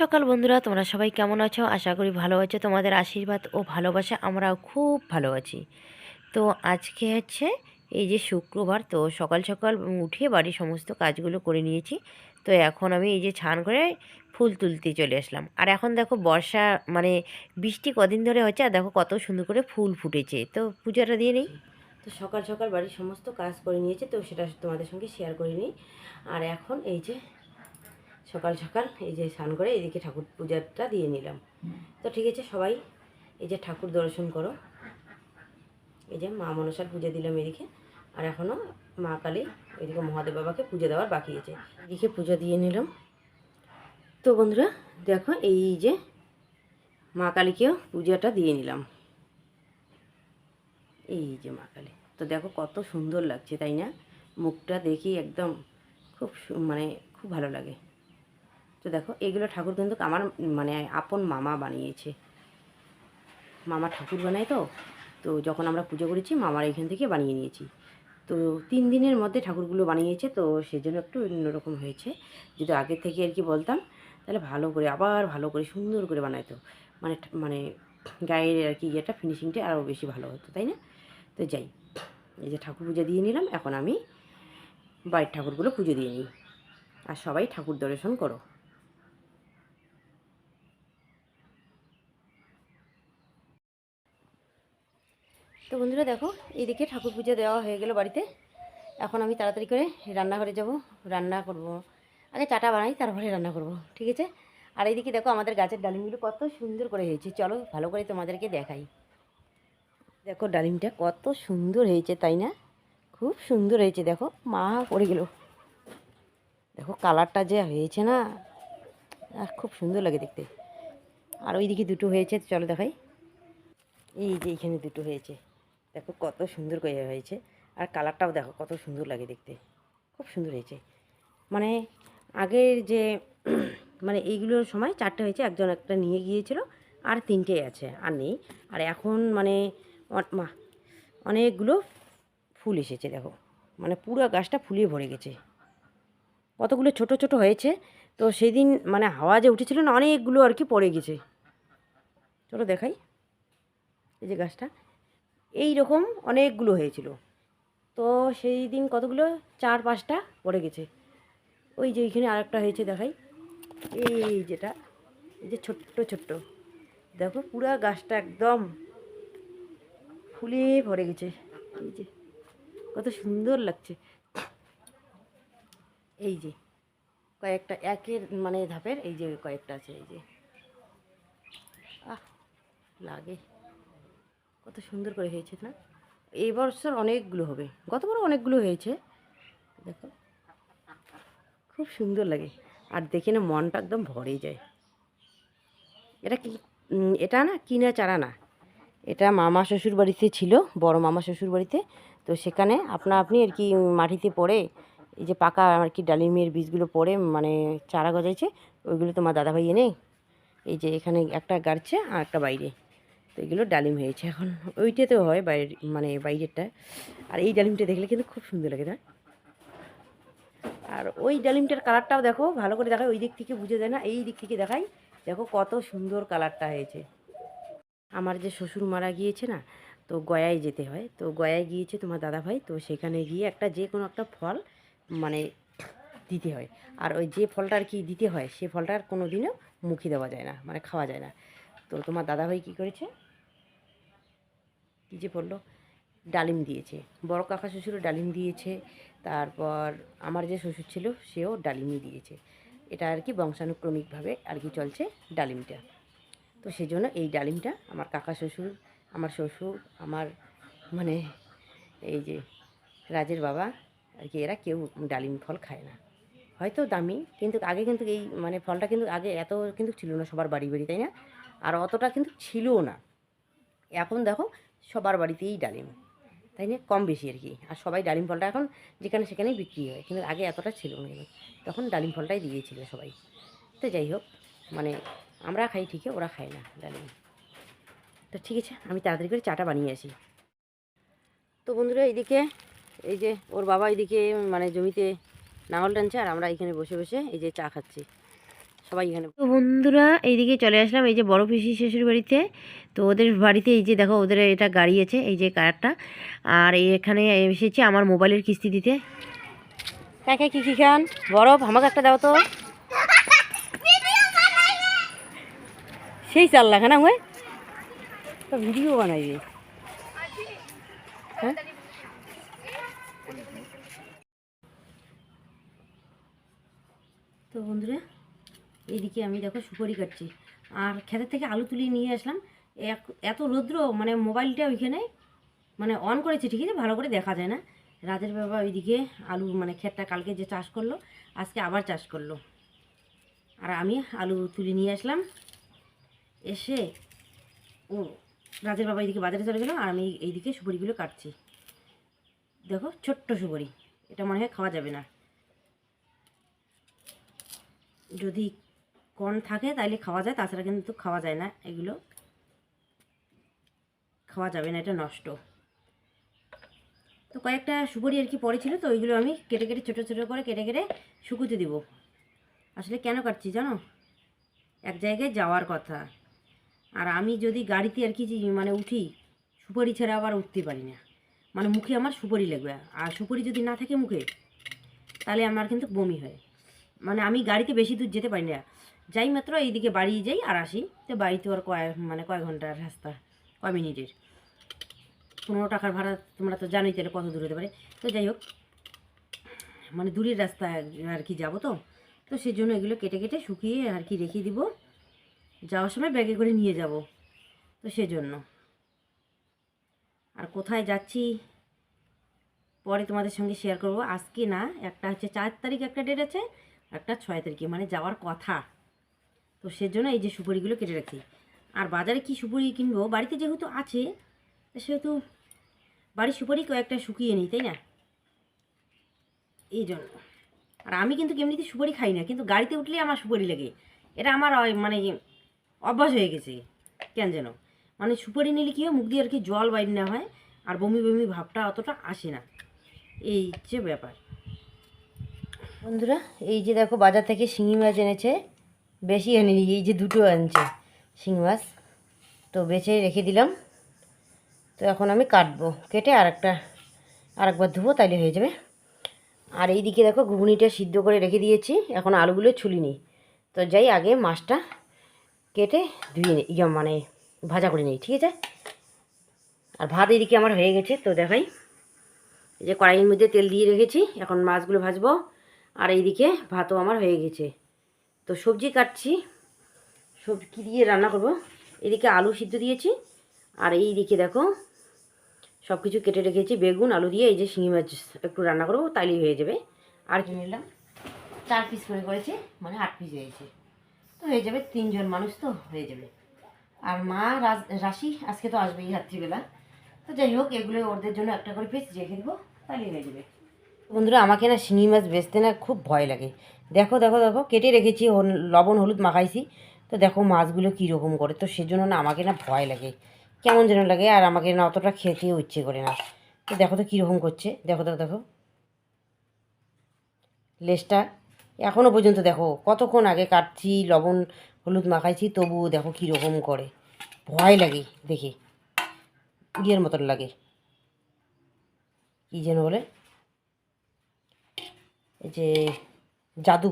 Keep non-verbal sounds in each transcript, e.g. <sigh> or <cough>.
সকাল বন্ধুরা, তোমরা সবাই কেমন আছো? আশা করি ভালো আছো। তোমাদের আশীর্বাদ ও ভালোবাসা আমরাও খুব ভালো আছি। তো আজকে হচ্ছে এই যে শুক্রবার, তো সকাল সকাল উঠে বাড়ির সমস্ত কাজগুলো করে নিয়েছি। তো এখন আমি এই যে ছান করে ফুল তুলতে চলে আসলাম। আর এখন দেখো বর্ষা মানে বৃষ্টি কদিন ধরে হচ্ছে, আর দেখো কত সুন্দর করে ফুল ফুটেছে। তো পূজাটা দিয়ে নেই। তো সকাল সকাল বাড়ির সমস্ত কাজ করে নিয়েছে, তো সেটা তোমাদের সঙ্গে শেয়ার করে নিই। আর এখন এই যে সকাল সকাল এই যে স্নান করে এদিকে ঠাকুর পূজাটা দিয়ে নিলাম। তো ঠিক আছে, সবাই এই যে ঠাকুর দর্শন করো। এই যে মা মনসার পুজো দিলাম এদিকে, আর এখনও মা কালী এদিকে মহাদেব বাবাকে পুজো দেওয়ার বাকি আছে। এদিকে পুজো দিয়ে নিলাম। তো বন্ধুরা, দেখো এই যে মা কালীকেও পুজোটা দিয়ে নিলাম। এই যে মা কালী। তো দেখো কত সুন্দর লাগছে, তাই না? মুখটা দেখি একদম খুব মানে খুব ভালো লাগে। তো দেখো, এগুলো ঠাকুর কিন্তু আমার মানে আপন মামা বানিয়েছে। মামা ঠাকুর বানায় তো তো যখন আমরা পুজো করেছি, মামার এখান থেকে বানিয়ে নিয়েছি। তো তিন দিনের মধ্যে ঠাকুরগুলো বানিয়েছে, তো সেজন্য একটু অন্যরকম হয়েছে। যদি আগে থেকে আর কি বলতাম, তাহলে ভালো করে, আবার ভালো করে, সুন্দর করে বানাইতো। মানে মানে গায়ের আর কি ইয়েটা ফিনিশিংটা আরও বেশি ভালো হতো, তাই না? তো যাই, এই যে ঠাকুর পুজো দিয়ে নিলাম, এখন আমি বাড়ির ঠাকুরগুলো পুজো দিয়ে নিই। আর সবাই ঠাকুর দর্শন করো। তো বন্ধুরা দেখো এইদিকে ঠাকুর পুজো দেওয়া হয়ে গেল বাড়িতে। এখন আমি তাড়াতাড়ি করে রান্নাঘরে যাব রান্না করব। আগে চাটা বানাই তারপরে রান্না করব ঠিক আছে? আর এইদিকে দেখো আমাদের গাছের ডালিমগুলো কত সুন্দর করে হয়েছে। চলো ভালো করে তোমাদেরকে দেখাই। দেখো ডালিমটা কত সুন্দর হয়েছে তাই না? খুব সুন্দর হয়েছে দেখো মা পড়ে গেল। দেখো কালারটা যে হয়েছে না আহ, খুব সুন্দর লাগে দেখতে। আর ওইদিকে দুটো হয়েছে চলো দেখাই। এই যে এইখানে দুটো হয়েছে। দেখো কত সুন্দর করে হয়েছে। আর কালারটাও দেখো কত সুন্দর লাগে দেখতে। খুব সুন্দর হয়েছে। মানে আগের যে <clears throat> মানে এইগুলোর সময় চারটে হয়েছে, একজন একটা নিয়ে গিয়েছিল, আর তিনটে আছে, আর নেই। আর এখন মানে অনেকগুলো ফুল এসেছে দেখো। মানে পুরো গাছটা ফুলিয়ে ভরে গেছে। কতগুলো ছোট ছোট হয়েছে, তো সেদিন মানে হাওয়া যে উঠেছিল না, অনেকগুলো আর কি পড়ে গেছে। চলো দেখাই। এই যে গাছটা এই রকম অনেকগুলো হয়েছিল। তো সেই দিন কতগুলো? চার, পাঁচটা পড়ে গেছে। ওই যে এইখানে আরেকটা হয়েছে দেখাই। এই যেটা, এই যে ছোট্ট ছোট্ট। দেখো পুরা গাছটা একদম ফুলে ভরে গেছে। এই যে, কত সুন্দর লাগছে। এই যে, কয়েকটা একের মানে ধাপের এই যে কয়েকটা আছে, এই যে। আহ, লাগে। কত সুন্দর করে হয়েছে না? এই অনেকগুলো হবে। গতবারও অনেকগুলো হয়েছে। দেখো, খুব সুন্দর লাগে। আর দেখে না মনটা একদম ভরে যায়। এটা কি এটা না কিনা চারা না। এটা মামা শ্বশুর বাড়িতে ছিল, বড় মামা শ্বশুর বাড়িতে। তো সেখানে আপনা আপনি আর কি মাটিতে পড়ে, এই যে পাকা আর কি ডালিমের বীজগুলো পড়ে মানে চারা গজাইছে, ওইগুলো তোমার দাদাভাই এনে, এই যে এখানে একটা গাড়ছে আর একটা বাইরে। তো এগুলো ডালিম হয়েছে। এখন ওইটাতেও হয় বাইরের মানে বাইরেরটা। আর এই ডালিমটা দেখলে কিন্তু খুব সুন্দর লাগে না আর ওই ডালিমটার কালারটাও দেখো, ভালো করে দেখায়, ওই দিক থেকে বুঝে যায় না, এই দিক থেকে দেখাই দেখো কত সুন্দর কালারটা হয়েছে। আমার যে শ্বশুর মারা গিয়েছে না, তো গয়ায় যেতে হয়। তো গয়ায় গিয়েছে তোমার দাদাভাই, তো সেখানে গিয়ে একটা যে কোনো একটা ফল মানে দিতে হয়। আর ওই যে ফলটা আর কি দিতে হয়, সে ফলটার কোনো দিনও মুখে দেওয়া যায় না মানে খাওয়া যায় না। তো তোমার দাদাভাই কী করেছে? কী যে বলল? ডালিম দিয়েছে। বড় কাকা শ্বশুরও ডালিম দিয়েছে। তারপর আমার যে শ্বশুর ছিল, সেও ডালিমই দিয়েছে। এটা আর কি বংশানুক্রমিকভাবে আর কি চলছে ডালিমটা। তো সেই জন্য এই ডালিমটা আমার কাকা শ্বশুর, আমার শ্বশুর, আমার মানে এই যে রাজের বাবা আর কি, এরা কেউ ডালিম ফল খায় না। হয়তো দামি, কিন্তু আগে কিন্তু এই মানে ফলটা কিন্তু আগে এত কিন্তু ছিল না সবার বাড়ি বাড়ি, তাই না? আর অতটা কিন্তু ছিলও না। এখন দেখো সবার বাড়িতেই ডালিম, তাই না? কম বেশি আর কি। আর সবাই ডালিম ফলটা এখন যেখানে সেখানেই বিক্রি হয়, কিন্তু আগে এতটা ছিল না তখন ডালিম ফলটাই দিয়েছিল সবাই। তো যাই হোক মানে আমরা খাই ঠিকই, ওরা খায় না ডালিম। তো ঠিক আছে, আমি তাড়াতাড়ি করে চাটা বানিয়ে আসি। তো বন্ধুরা, এইদিকে, এই যে ওর বাবা এইদিকে মানে জমিতে নাঙল টানছে, আর আমরা এখানে বসে বসে এই যে চা খাচ্ছি। সবাই এখানে তো বন্ধুরা এইদিকে চলে আসলাম এই যে বড় পিসি শ্বশুর বাড়িতে। তো ওদের বাড়িতে এই যে দেখো ওদের এটা গাড়ি আছে এই যে কারটা আর এখানে এসেছি আমার মোবাইলের কিস্তি দিতে। কাকে কি কি খান? বরফ আমাকে একটা দাও তো। সেই চাল লাগে না ওই তো ভিডিও বানাইবে। হ্যাঁ? তো বন্ধুরা এইদিকে আমি দেখো সুপারি কাটছি। আর ক্ষেতের থেকে আলু তুলিয়ে নিয়ে আসলাম। এক- এত রৌদ্র মানে মোবাইলটা ওইখানে মানে অন করেছে, ঠিক আছে? ভালো করে দেখা যায় না। রাজের বাবা ওইদিকে আলু মানে ক্ষেতটা কালকে যে চাষ করল, আজকে আবার চাষ করল। আর আমি আলু তুলে নিয়ে আসলাম। এসে ও রাজের বাবা এইদিকে বাজারে চলে গেলো, আর আমি এইদিকে সুপারিগুলো কাটছি। দেখো, ছোট্ট সুপারি। এটা মনে হয় খাওয়া যাবে না। যদি কন থাকে, তাইলে খাওয়া যায়, তাছাড়া কিন্তু খাওয়া যায় না এগুলো। খাওয়া যাবে না, এটা নষ্ট। তো কয়েকটা সুপারি আর কি পড়ে ছিল, তো ওইগুলো আমি কেটে কেটে, ছোটো ছোটো করে কেটে কেটে শুকুতে দিব। আসলে কেন কাটছি জানো? এক জায়গায় যাওয়ার কথা। আর আমি যদি গাড়িতে আর কি মানে উঠি, সুপারি ছাড়া আবার উঠতে পারি না। মানে মুখে আমার সুপারি লাগবে, আর সুপারি যদি না থাকে মুখে, তাহলে আমার কিন্তু বমি হয়। মানে আমি গাড়িতে বেশি দূর যেতে পারি না। যাই মাত্র এইদিকে বাড়ি যাই আর আসি। তো বাড়িতে আর কয় মানে কয় ঘণ্টার রাস্তা, কয় মিনিটের। পনেরো টাকার ভাড়া তোমরা তো জানোই তাহলে কত দূর হতে পারে। তো যাই হোক মানে দূরের রাস্তা আর কি যাব তো। তো সেই জন্য এগুলো কেটে কেটে শুকিয়ে আর কি রেখে দিব। যাওয়ার সময় ব্যাগে করে নিয়ে যাব। তো সেজন্য। আর কোথায় যাচ্ছি? পরে তোমাদের সঙ্গে শেয়ার করব। আজকে না, একটা হচ্ছে চার তারিখ একটা ডেট আছে একটা ছয় তারিখে। মানে যাওয়ার কথা। তো সেজন্য এই যে সুপারিগুলো কেটে রাখি। আর বাজারে কি সুপুরি কিনবো? বাড়িতে যেহেতু আছে সেহেতু বাড়ির সুপারি কয়েকটা শুকিয়ে নিই, তাই না? এই জন্য। আর আমি কিন্তু এমনিতে সুপারি খাই না, কিন্তু গাড়িতে উঠলে আমার সুপারি লাগে। এটা আমার মানে অভ্যাস হয়ে গেছে, কেন যেন? মানে সুপারি নিলে কি হয়, মুখ দিয়ে আর কি জল বাইর না হয়, আর বমি বমি ভাবটা অতটা আসে না। এই যে ব্যাপার। বন্ধুরা, এই যে দেখো বাজার থেকে শিঙি মাছ এনেছে। বেশি আনিনি এই যে দুটো আনছে শিঙি মাছ। তো বেছে রেখে দিলাম। তো এখন আমি কাটবো, কেটে আর একটা আর একবার ধুবো, তাইলে হয়ে যাবে। আর এই দিকে দেখো ঘুগনিটা সিদ্ধ করে রেখে দিয়েছি, এখন আলুগুলো ছুলিনি। তো যাই, আগে মাছটা কেটে ধুয়ে নিই মানে ভাজা করে নিই, ঠিক আছে? আর ভাত এদিকে আমার হয়ে গেছে, তো দেখাই। এই যে কড়াইয়ের মধ্যে তেল দিয়ে রেখেছি, এখন মাছগুলো ভাজবো। আর এইদিকে ভাতও আমার হয়ে গেছে। তো সবজি কাটছি। সবজি কী দিয়ে রান্না করব? এদিকে আলু সিদ্ধ দিয়েছি। আর এই দিকে দেখো সব কিছু কেটে রেখেছি। বেগুন, আলু দিয়ে এই যে শিঙি মাছ একটু রান্না করব, তাইলেই হয়ে যাবে। আর কি? নিলাম। চার পিস করে করেছে মানে আট পিস হয়েছে। তো হয়ে যাবে, তিনজন মানুষ তো হয়ে যাবে। আর মা রাশি আজকে তো আসবেই রাত্রিবেলা। তো যাই হোক, এগুলো ওদের জন্য একটা করে পিস রেখে দেবো তাহলেই হয়ে যাবে। বন্ধুরা, আমাকে না শিঙি মাছ বেচতে না খুব ভয় লাগে। দেখো দেখো দেখো, কেটে রেখেছি লবণ, হলুদ মাখাইছি। তো দেখো মাছগুলো কীরকম করে, তো সেজন্য না আমাকে না ভয় লাগে। কেমন যেন লাগে, আর আমাকে না অতটা খেতেও ইচ্ছে করে না। তো দেখো তো কীরকম করছে, দেখো দেখো দেখো। লেজটা এখনও পর্যন্ত দেখো, কতক্ষণ আগে কাটছি, লবণ, হলুদ মাখাইছি, তবুও দেখো কীরকম করে। ভয় লাগে দেখে ইয়ের মতন লাগে। কী যেন বলে? এই যে জাদু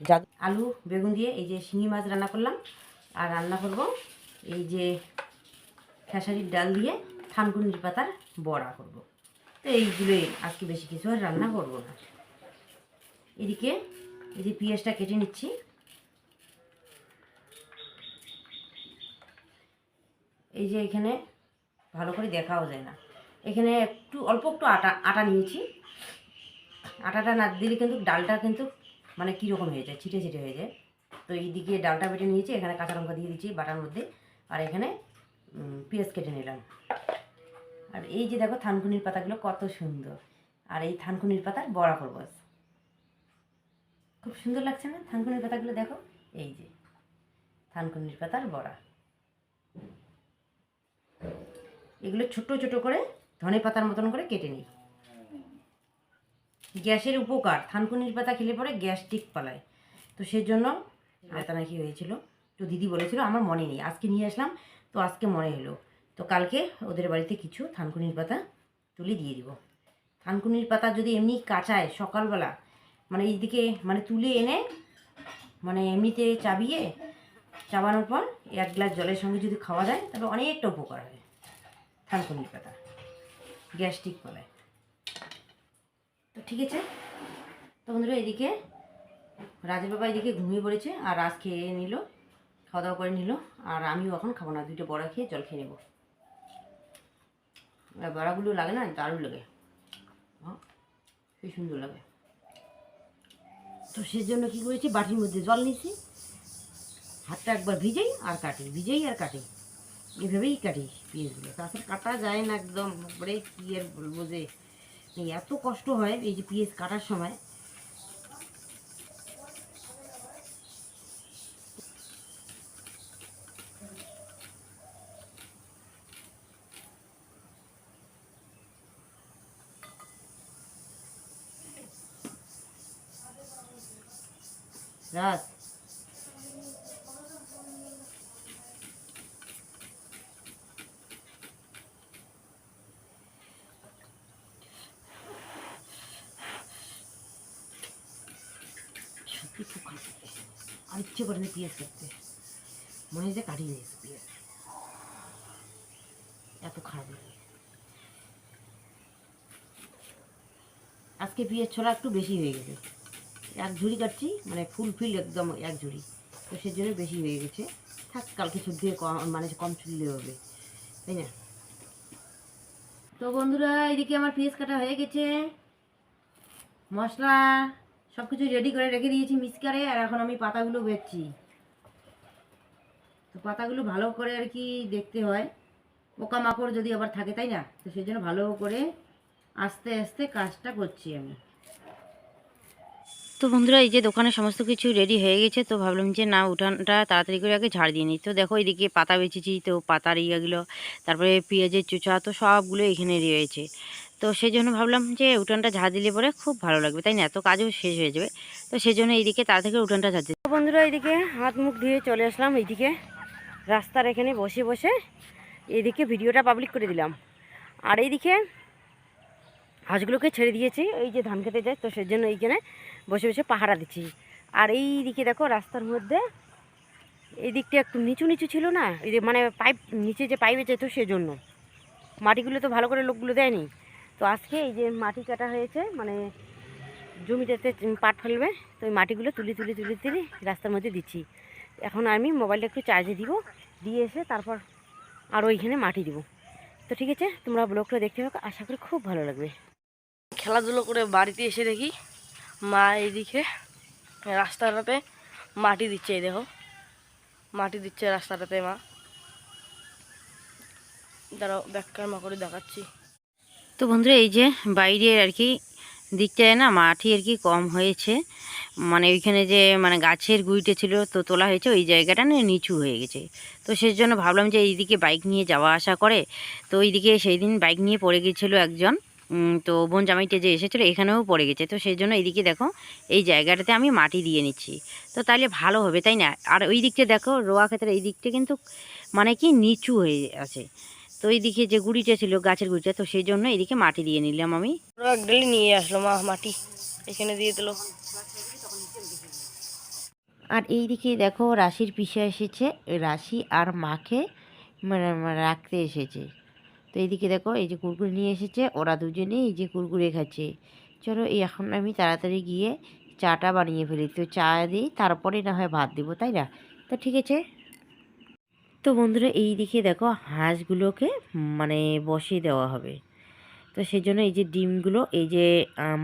জাদু, আলু, বেগুন দিয়ে এই যে শিঙি মাছ রান্না করলাম। আর রান্না করব এই যে খেসারির ডাল দিয়ে থানকুনির পাতার বড়া করব। তো এইগুলোই আজকে বেশি কিছু আর রান্না করব না। এদিকে এই যে পেঁয়াজটা কেটে নিচ্ছি। এই যে এখানে ভালো করে দেখাও যায় না। এখানে একটু, অল্প একটু আটা আটা নিয়েছি। আটাটা না দিলে কিন্তু ডালটা কিন্তু মানে কীরকম হয়ে যায়, ছিটে ছিটে হয়ে যায়। তো এইদিকে ডালটা বেটে নিয়েছি, এখানে কাঁচা লঙ্কা দিয়ে দিচ্ছি বাটার মধ্যে, আর এখানে পেঁয়াজ কেটে নিলাম। আর এই যে দেখো থানকুনির পাতাগুলো কত সুন্দর, আর এই থানকুনির পাতার বড়া করব খুব সুন্দর লাগছে না থানকুনির পাতাগুলো দেখো? এই যে, থানকুনির পাতার বড়া। এগুলো ছোট ছোট করে ধনে পাতার মতন করে কেটে নিই। গ্যাসের উপকার, থানকুনির পাতা খেলে পরে গ্যাস্ট্রিক পালায়। তো সেজন্য ব্যথা নাকি হয়েছিল। তো দিদি বলেছিল, আমার মনে নেই, আজকে নিয়ে আসলাম, তো আজকে মনে হলো। তো কালকে ওদের বাড়িতে কিছু থানকুনির পাতা তুলে দিয়ে দিব। থানকুনির পাতা যদি এমনি কাঁচায় সকালবেলা মানে এইদিকে মানে তুলে এনে মানে এমনিতে চাবিয়ে চাবানোর পর এক গ্লাস জলের সঙ্গে যদি খাওয়া যায় তাহলে অনেকটা উপকার হবে থানকুনির পাতা। গ্যাস্ট্রিক বলায় তো ঠিক আছে। তো বন্ধুরা, এদিকে রাজের বাবা এদিকে ঘুমিয়ে পড়েছে আর রাজ খেয়ে নিল খাওয়া দাওয়া করে নিল। আর আমিও এখন খাব না, দুইটা বড়া খেয়ে জল খেয়ে নেব। বড়াগুলো লাগে না, দারুণ লাগে। খুব সুন্দর লাগে। তো সেজন্য কী করেছি, বাটির মধ্যে জল নিয়েছি। হাতটা একবার ভিজেই আর কাটি, ভিজেই আর কাটি। এভাবেই কাটি পিঁয়াজগুলো। তাছাড়া কাটা যায় না একদম একবারে কী আর বলব যে এই এত কষ্ট হয় এই যে পিঁয়াজ কাটার সময়। রাত সত্যি খুব খারাপ আর ইচ্ছে করে না পিঁয়াজ কাটতে মনে যে কাটিয়ে দিয়েছে পিঁয়াজ এত খারাপ আজকে পিঁয়াজ ছোলা একটু বেশি হয়ে গেছে এক ঝুড়ি কাটছি মানে ফুল ফিল একদম এক ঝুড়ি তো সেজন্য বেশি হয়ে গেছে থাক কালকে দিয়ে কম মানে কম চুললে হবে তাই না তো বন্ধুরা এদিকে আমার পিঁয়াজ কাটা হয়ে গেছে মশলা সব কিছু রেডি করে রেখে দিয়েছি মিক্সকারে আর এখন আমি পাতাগুলো বেচছি। তো পাতাগুলো ভালো করে আর কি দেখতে হয়। পোকামাকড় যদি আবার থাকে, তাই না? তো সেই জন্য ভালো করে আস্তে আস্তে কাজটা করছি আমি। তো বন্ধুরা, এই যে দোকানে সমস্ত কিছু রেডি হয়ে গেছে, তো ভাবলাম যে না, উঠানটা তাড়াতাড়ি করে আগে ঝাড় দিয়ে নিই। তো দেখো এদিকে পাতা বেচেছি, তো পাতার ইয়েগুলো, তারপরে পেঁয়াজের চুচা, তো সবগুলো এখানে রয়েছে। তো সেই জন্য ভাবলাম যে উঠানটা ঝাড় দিলে পরে খুব ভালো লাগবে। তাই না? এত কাজও শেষ হয়ে যাবে। তো সেই জন্য এইদিকে তার থেকে উঠানটা ঝাড় দিই বন্ধুরা এইদিকে হাত মুখ ধুয়ে চলে আসলাম এইদিকে। রাস্তার এখানে বসে বসে এইদিকে ভিডিওটা পাবলিক করে দিলাম। আর এইদিকে হাঁসগুলোকে ছেড়ে দিয়েছি। এই যে ধান খেতে যায়, তো সেই জন্য এইখানে বসে বসে পাহারা দিচ্ছি। আর এই দিকে দেখো রাস্তার মধ্যে এই দিকটা একটু নিচু নিচু ছিল না? এই মানে পাইপ, নিচে যে পাইপে যেত সেজন্য। মাটিগুলো তো ভালো করে লোকগুলো দেয়নি। তো আজকে এই যে মাটি কাটা হয়েছে মানে জমিটাতে পাট ফেলবে, তো ওই মাটিগুলো তুলি তুলি তুলি তুলি রাস্তার মধ্যে দিচ্ছি। এখন আমি মোবাইলটা একটু চার্জে দিব, দিয়ে এসে তারপর আর ওইখানে মাটি দিব। তো ঠিক আছে, তোমরা ব্লগটা দেখতে থাকো, আশা করি খুব ভালো লাগবে। খেলাধুলো করে বাড়িতে এসে দেখি, মা এইদিকে রাস্তাটাতে মাটি দিচ্ছে, এই দেখো। মাটি দিচ্ছে রাস্তাটাতে মা। দাঁড়াও ব্যাখ্যার মা করে দেখাচ্ছি। তো বন্ধুরা, এই যে বাইরে আর কি দিকটায় না মাটি আর কি কম হয়েছে। মানে ওইখানে যে মানে গাছের গুঁড়িটা ছিল তো তোলা হয়েছে, ওই জায়গাটা না নিচু হয়ে গেছে। তো সেই জন্য ভাবলাম যে এইদিকে বাইক নিয়ে যাওয়া আসা করে। তো ওইদিকে সেই দিন বাইক নিয়ে পড়ে গেছিল একজন। তো বোন জামাইটা যে এসেছিল এখানেও পড়ে গেছে। তো সেই জন্য এইদিকে দেখো, এই জায়গাটাতে আমি মাটি দিয়ে নিচ্ছি। তো তাহলে ভালো হবে, তাই না? আর ওই দিকটা দেখো, রোয়া ক্ষেত্রে এই দিকটা কিন্তু মানে কি নিচু হয়ে আছে। তো এইদিকে যে গুড়িটা ছিল গাছের গুড়িটা তো সেই জন্য এইদিকে মাটি দিয়ে নিলাম আমি। এক ডেলি নিয়ে আসলো মা মাটি এখানে দিয়ে দিলো। আর এইদিকে দেখো রাশির পিসে এসেছে রাশি আর মাকে মানে মানে রাখতে এসেছে। তো এইদিকে দেখো এই যে কুরকুরে নিয়ে এসেছে ওরা দুজনে এই যে কুরকুরে খাচ্ছে। চলো এই এখন আমি তাড়াতাড়ি গিয়ে চাটা বানিয়ে ফেলি। তো চা দিই তারপরে না হয় ভাত দিব তাই না? তো ঠিক আছে। তো বন্ধুরা, এই দিকে দেখো হাঁসগুলোকে মানে বসিয়ে দেওয়া হবে। তো সেই জন্য এই যে ডিমগুলো, এই যে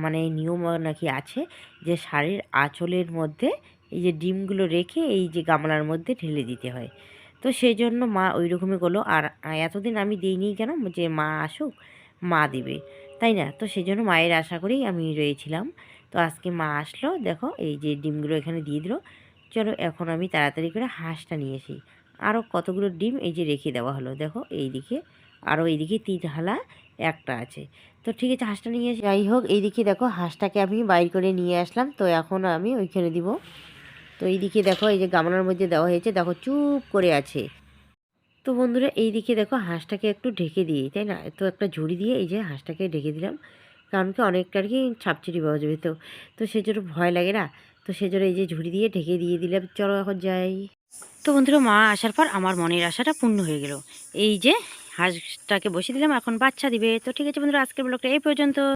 মানে নিয়ম নাকি আছে যে শাড়ির আঁচলের মধ্যে এই যে ডিমগুলো রেখে এই যে গামলার মধ্যে ঢেলে দিতে হয়। তো সেই জন্য মা ওই রকমই করল। আর এতদিন আমি দিইনি কেন? যে মা আসুক, মা দিবে, তাই না? তো সেই জন্য মায়ের আশা করেই আমি রয়েছিলাম। তো আজকে মা আসলো, দেখো এই যে ডিমগুলো এখানে দিয়ে দিল। চলো এখন আমি তাড়াতাড়ি করে হাঁসটা নিয়ে আসি। আরও কতগুলো ডিম এই যে রেখে দেওয়া হলো। দেখো এই দিকে আরও এইদিকে তিন হালা একটা আছে। তো ঠিক আছে, হাঁসটা নিয়ে যাই হোক, এইদিকে দেখো, হাঁসটাকে আমি বাইর করে নিয়ে আসলাম। তো এখন আমি ওইখানে দিব। তো এইদিকে দেখো, এই যে গামলার মধ্যে দেওয়া হয়েছে, দেখো চুপ করে আছে। তো বন্ধুরা এই দিকে দেখো, হাঁসটাকে একটু ঢেকে দিই, তাই না? তো একটা ঝুড়ি দিয়ে এই যে হাঁসটাকে ঢেকে দিলাম। কারণ কি, অনেকটা আর কি ছাপচিটি পাওয়া যাবে তো। তো সেজন্য ভয় লাগে না। তো সেজন্য এই যে ঝুড়ি দিয়ে ঢেকে দিয়ে দিলাম। চলো এখন যাই। তো বন্ধুরা, মা আসার পর আমার মনের আশাটা পূর্ণ হয়ে গেল। এই যে, হাঁসটাকে বসিয়ে দিলাম, এখন বাচ্চা দিবে। তো ঠিক আছে বন্ধুরা, আজকের ব্লগটা এই পর্যন্ত।